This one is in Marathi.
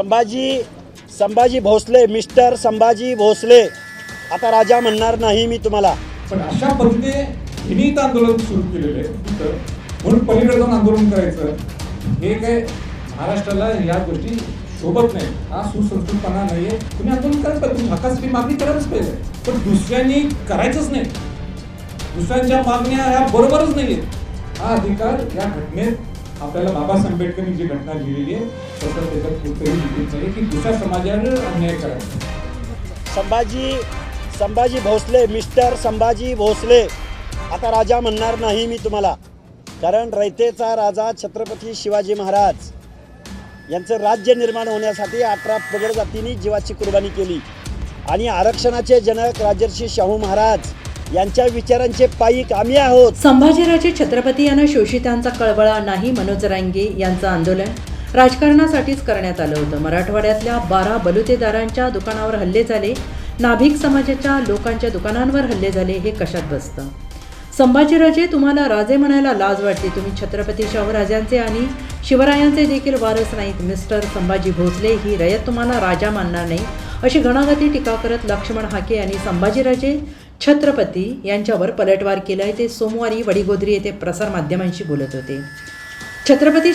संभाजी संभाजी भोसले मिस्टर संभाजी भोसले. आता राजा म्हणणार नाही मी तुम्हाला. पण अशा पद्धतीने हिने आंदोलन सुरू केलेलं आहे म्हणून पलीकडे जाऊन आंदोलन करायचं. हे काय महाराष्ट्राला या गोष्टी शोभत नाही हा सुसंस्कृतपणा नाहीये. तुम्ही आंदोलन करत पाहिजे तुम्ही हकासाठी मागणी करायलाच पाहिजे. पण दुसऱ्यांनी करायचंच नाही. दुसऱ्यांच्या मागण्या ह्या बरोबरच नाहीयेत. हा अधिकार या घटनेत आपल्याला बाबासाहेब आंबेडकरनी जी घटना लिहिलेली आहे तसं त्याच्यात कुठेही लिहिलेलं नाही की दुसऱ्या समाजावर अन्याय करायचा. संभाजी संभाजी भोसले मिस्टर संभाजी भोसले आता राजा म्हणणार नाही मी तुम्हाला. कारण रयतेचा राजा छत्रपती शिवाजी महाराज यांचं राज्य निर्माण होण्यासाठी अठरा पगड जातींनी जीवाची कुर्बानी केली. आणि आरक्षणाचे जनक राजर्षी शाहू महाराज यांच्या विचारांचे पायिक आम्ही आहोत. संभाजीराजे छत्रपती यांना शोषितांचा कळवळा नाही मनोज रांगे यांचं आंदोलन राजकारणासाठीच करण्यात आलं होतं. मराठवाड्यातल्या बारा बलुतेदारांच्या दुकानावर हल्ले झाले नाभिक समाजाच्या लोकांच्या दुकानांवर हल्ले झाले हे कशात बसतं? संभाजीराजे तुम्हाला राजे म्हणायला लाज वाटते. तुम्ही छत्रपती शाहूराजांचे आणि शिवरायांचे देखील वारस नाहीत. मिस्टर संभाजी भोसले ही रयत तुम्हाला राजा मानणार नाही अशी घणाघाती टीका करत लक्ष्मण हाके यांनी संभाजीराजे छत्रपती यांच्यावर पलटवार केलाय ते सोमवारी वडिगोद्री येथे प्रसारमाध्यमांशी बोलत होते. छत्रपती